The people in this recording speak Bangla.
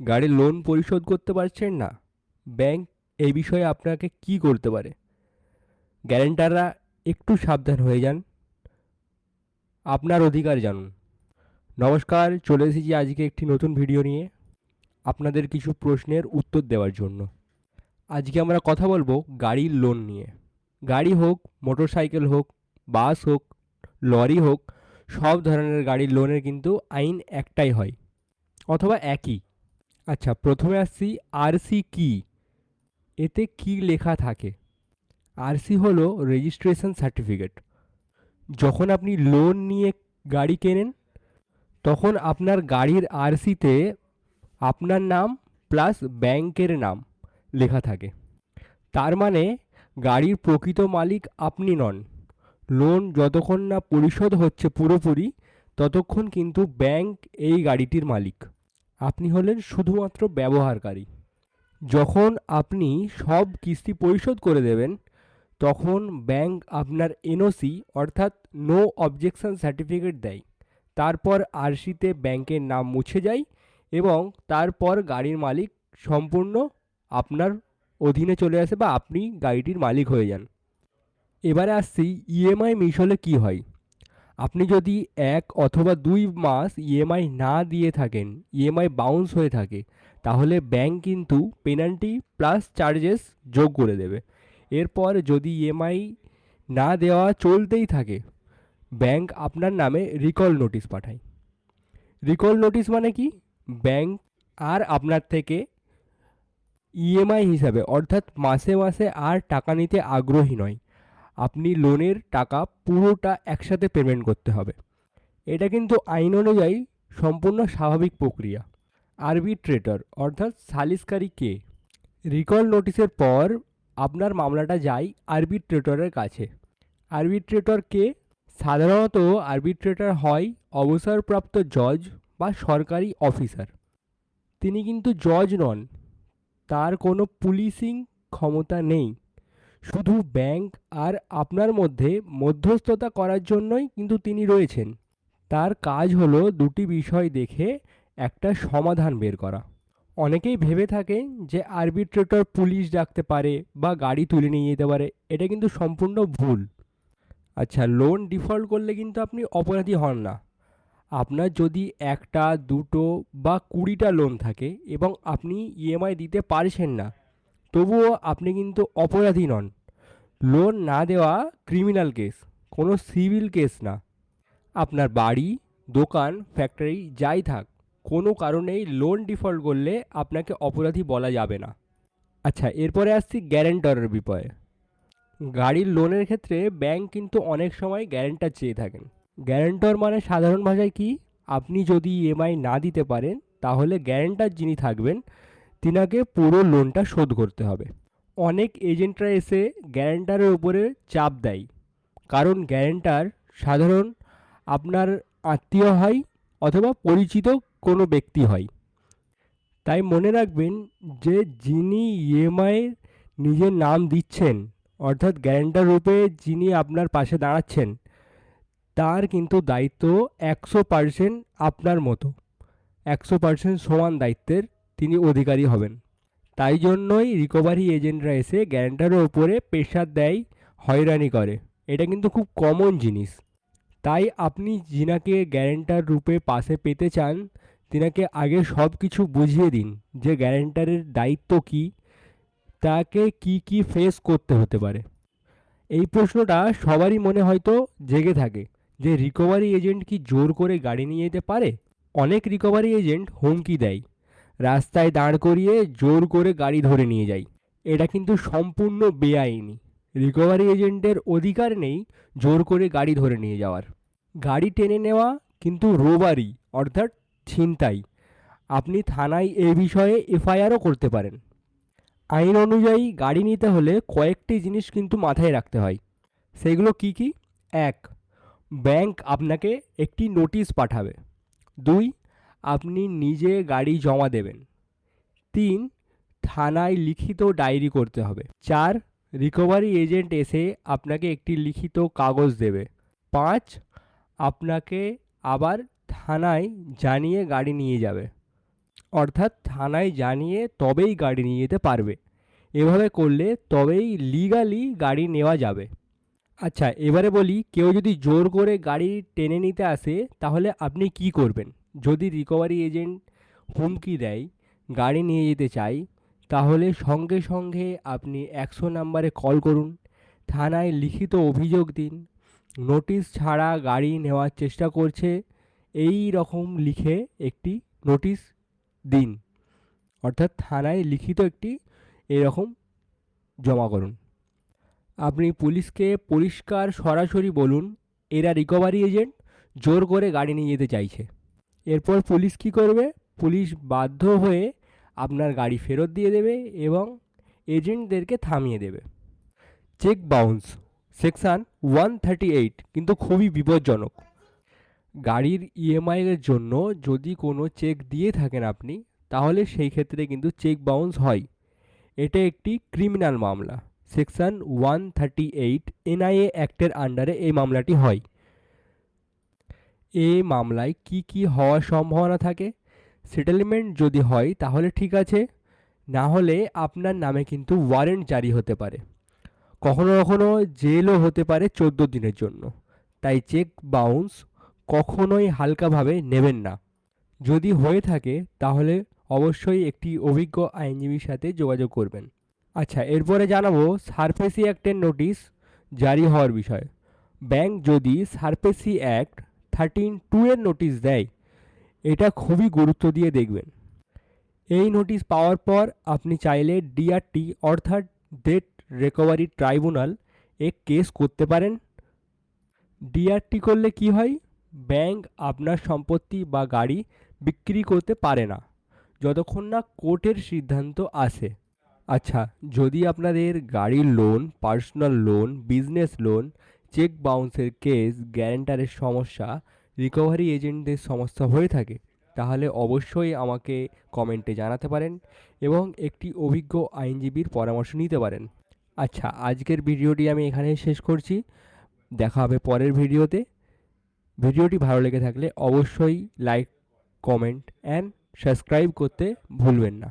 গাড়ির লোন পরিশোধ করতে পারছেন না ব্যাংক এই বিষয়ে আপনাকে কি করতে পারে? গ্যারেন্টাররা একটু সাবধান হয়ে যান। আপনার অধিকার জানুন। নমস্কার, চলে এসেছি আজকে একটি নতুন ভিডিও নিয়ে আপনাদের কিছু প্রশ্নের উত্তর দেওয়ার জন্য। আজকে আমরা কথা বলব গাড়ির লোন নিয়ে। গাড়ি হোক মোটরসাইকেল হোক বাস হোক লরি হোক, সব ধরনের গাড়ির লোনের কিন্তু আইন একটাই হয়, অথবা একই। আচ্ছা প্রথমে আসছি আরসি কি? এতে কি লেখা থাকে? আরসি হলো রেজিস্ট্রেশন সার্টিফিকেট যখন আপনি লোন নিয়ে গাড়ি কেনেন, তখন আপনার গাড়ির আরসিতে আপনার নাম প্লাস ব্যাংকের নাম লেখা থাকে। তার মানে গাড়ির প্রকৃত মালিক আপনি নন। লোন যতক্ষণ না পরিশোধ হচ্ছে পুরোপুরি, ততক্ষণ কিন্তু ব্যাংক এই গাড়িটির মালিক। আপনি হলেন শুধুমাত্র ব্যবহারকারী। যখন আপনি সব কিস্তি পরিশোধ করে দেবেন, তখন ব্যাংক আপনার এনওসি অর্থাৎ নো অবজেকশন সার্টিফিকেট দেয়। তারপর আরসিতে ব্যাংকের নাম মুছে যায় এবং তারপর গাড়ির মালিক সম্পূর্ণ আপনার অধীনে চলে আসে বা আপনি গাড়িটির মালিক হয়ে যান। এবারে আসছি ইএমআই মিস হলে কী হয়? আপনি যদি এক অথবা দুই মাস ইএমআই না দিয়ে থাকেন ইএমআই বাউন্স হয়ে থাকে, তাহলে ব্যাংক কিন্তু পেনাল্টি প্লাস চার্জেস যোগ করে দেবে। এরপর যদি ইএমআই না দেওয়া চলতেই থাকে ব্যাংক আপনার নামে রিকল নোটিশ পাঠায়। রিকল নোটিশ মানে কি? ব্যাংক আর আপনার থেকে ইএমআই হিসাবে, অর্থাৎ মাসে মাসে আর টাকা নিতে আগ্রহী নয়। আপনি লোনের টাকা পুরোটা একসাথে পেমেন্ট করতে হবে। এটা কিন্তু আইন অনুযায়ী সম্পূর্ণ স্বাভাবিক প্রক্রিয়া। আরবিট্রেটর অর্থাৎ সালিসকারী কে? রিকল নোটিশের পর আপনার মামলাটা যায় আরবিট্রেটরের কাছে। আরবিট্রেটর কে? সাধারণত আরবিট্রেটর হয় অবসরপ্রাপ্ত জজ বা সরকারি অফিসার তিনি কিন্তু জজ নন। তার কোনো পুলিশিং ক্ষমতা নেই। শুধু ব্যাংক আর আপনার মধ্যে মধ্যস্থতা করার জন্যই কিন্তু তিনি রয়েছেন। তার কাজ হলো দুটি বিষয় দেখে একটা সমাধান বের করা। অনেকেই ভেবে থাকেন যে আরবিট্রেটর পুলিশ ডাকতে পারে বা গাড়ি তুলে নিয়ে যেতে পারে, এটা কিন্তু সম্পূর্ণ ভুল। আচ্ছা লোন ডিফল্ট করলে কিন্তু আপনি অপরাধী হন না। আপনার যদি একটা, দুটো বা কুড়িটা লোন থাকে এবং আপনি ইএমআই দিতে পারছেন না তবুও আপনি কিন্তু অপরাধী নন। লোন না দেওয়া ক্রিমিনাল কেস কোনো সিভিল কেস না। আপনার বাড়ি, দোকান ফ্যাক্টরি যাই থাক, কোনো কারণেই লোন ডিফল্ট করলে আপনাকে অপরাধী বলা যাবে না। আচ্ছা এরপরে আসছি গ্যারেন্টরের বিপয়ে গাড়ির লোনের ক্ষেত্রে ব্যাংক কিন্তু অনেক সময় গ্যারেন্টার চেয়ে থাকেন। গ্যারেন্টর মানে সাধারণ ভাষায় কি? আপনি যদি ইএমআই না দিতে পারেন, তাহলে গ্যারেন্টার যিনি থাকবেন তিনাকে পুরো লোনটা শোধ করতে হবে। অনেক এজেন্টরা এসে গ্যারেন্টারের উপরে চাপ দেয়। কারণ গ্যারেন্টার সাধারণ আপনার আত্মীয় হয় অথবা পরিচিত কোনো ব্যক্তি হয়। তাই মনে রাখবেন যে যিনি ইএমআইয়ের নিজের নাম দিচ্ছেন, অর্থাৎ গ্যারেন্টার রূপে যিনি আপনার পাশে দাঁড়াচ্ছেন, তার কিন্তু দায়িত্ব একশো পার্সেন্ট আপনার মতো। একশো পার্সেন্ট সমান দায়িত্বের তিনি অধিকারী হবেন। তাই জন্যই রিকভারি এজেন্টরা এসে গ্যারেন্টারের ওপরে প্রেশার দেয়, হয়রানি করে। এটা কিন্তু খুব কমন জিনিস। তাই আপনি যিনাকে গ্যারেন্টার রূপে পাশে পেতে চান, তিনাকে আগে সব কিছু বুঝিয়ে দিন যে গ্যারেন্টারের দায়িত্ব কী, তাকে কি কি ফেস করতে হতে পারে। এই প্রশ্নটা সবারই মনে হয়তো জেগে থাকে যে রিকভারি এজেন্ট কি জোর করে গাড়ি নিয়ে যেতে পারে? অনেক রিকভারি এজেন্ট হুমকি দেয়। রাস্তায় দাঁড় করিয়ে জোর করে গাড়ি ধরে নিয়ে যায় এটা কিন্তু সম্পূর্ণ বেআইনি। রিকভারি এজেন্টের অধিকার নেই জোর করে গাড়ি ধরে নিয়ে যাওয়ার। গাড়ি টেনে নেওয়া কিন্তু রোবারি অর্থাৎ ছিনতাই। আপনি থানায় এ বিষয়ে এফআইআরও করতে পারেন। আইন অনুযায়ী গাড়ি নিতে হলে কয়েকটি জিনিস কিন্তু মাথায় রাখতে হয়। সেগুলো কি কি? এক, ব্যাংক আপনাকে একটি নোটিশ পাঠাবে। দুই আপনি নিজে গাড়ি জমা দেবেন। তিন, থানায় লিখিত ডায়েরি করতে হবে। চার রিকভারি এজেন্ট এসে আপনাকে একটি লিখিত কাগজ দেবে। পাঁচ, আপনাকে আবার থানায় জানিয়ে গাড়ি নিয়ে যাবে। অর্থাৎ থানায় জানিয়ে তবেই গাড়ি নিয়ে যেতে পারবে। এভাবে করলে তবেই লিগালি গাড়ি নেওয়া যাবে। আচ্ছা এবারে বলি, কেউ যদি জোর করে গাড়ি টেনে নিতে আসে, তাহলে আপনি কি করবেন? যদি রিকভারি এজেন্ট হুমকি দেয়, গাড়ি নিয়ে যেতে চাই তাহলে সঙ্গে সঙ্গে আপনি একশো নাম্বারে কল করুন। থানায় লিখিত অভিযোগ দিন। নোটিশ ছাড়া গাড়ি নেওয়ার চেষ্টা করছে, এই রকম লিখে একটি নোটিশ দিন। অর্থাৎ থানায় লিখিত একটি এরকম জমা করুন। আপনি পুলিশকে পরিষ্কার সরাসরি বলুন, এরা রিকভারি এজেন্ট জোর করে গাড়ি নিয়ে যেতে চাইছে। এরপর পুলিশ কী করবে? পুলিশ বাধ্য হয়ে আপনার গাড়ি ফেরত দিয়ে দেবে এবং এজেন্টদেরকে থামিয়ে দেবে। Cheque bounce, section one thirty eight, কিন্তু খুবই বিপজ্জনক। গাড়ির ইএমআই এর জন্য যদি কোনো চেক দিয়ে থাকেন আপনি, তাহলে সেই ক্ষেত্রে কিন্তু চেক বাউন্স হয়। এটা একটি ক্রিমিনাল মামলা। Section one thirty eight NIA অ্যাক্টের আন্ডারে এই মামলাটি হয়। এই মামলায় কি কি হওয়ার সম্ভাবনা থাকে? সেটেলমেন্ট যদি হয়, তাহলে ঠিক আছে। না হলে আপনার নামে কিন্তু ওয়ারেন্ট জারি হতে পারে। কখনো কখনো জেলও হতে পারে চোদ্দ দিনের জন্য। তাই চেক বাউন্স কখনোই হালকাভাবে নেবেন না। যদি হয়ে থাকে, তাহলে অবশ্যই একটি অভিজ্ঞ আইনজীবীর সাথে যোগাযোগ করবেন। আচ্ছা এরপরে জানাব সারফেসি অ্যাক্টের নোটিশ জারি হওয়ার বিষয়। ব্যাংক যদি সারফেসি অ্যাক্ট থার্টিন টু এর নোটিশ দেয়। এটা খুবই গুরুত্ব দিয়ে দেখবেন। এই নোটিশ পাওয়ার পর আপনি চাইলে ডিআরটি অর্থাৎ ডেট রিকভারি ট্রাইব্যুনাল এ কেস করতে পারেন। ডিআরটি করলে কি হয়? ব্যাংক আপনার সম্পত্তি বা গাড়ি বিক্রি করতে পারে না। যতক্ষণ না কোর্টের সিদ্ধান্ত আসে। আচ্ছা যদি আপনাদের গাড়ির loan personal loan business loan cheque বাউন্সের case গ্যারেন্টারের সমস্যা, রিকভারি এজেন্টদের সমস্যা হয়ে থাকে, তাহলে অবশ্যই আমাকে কমেন্টে জানাতে পারেন এবং একটি অভিজ্ঞ আইনজীবীর পরামর্শ নিতে পারেন। আচ্ছা আজকের ভিডিওটি আমি এখানে শেষ করছি। দেখা হবে পরের ভিডিওতে। ভিডিওটি ভালো লেগে থাকলে অবশ্যই লাইক, কমেন্ট, অ্যান্ড সাবস্ক্রাইব করতে ভুলবেন না।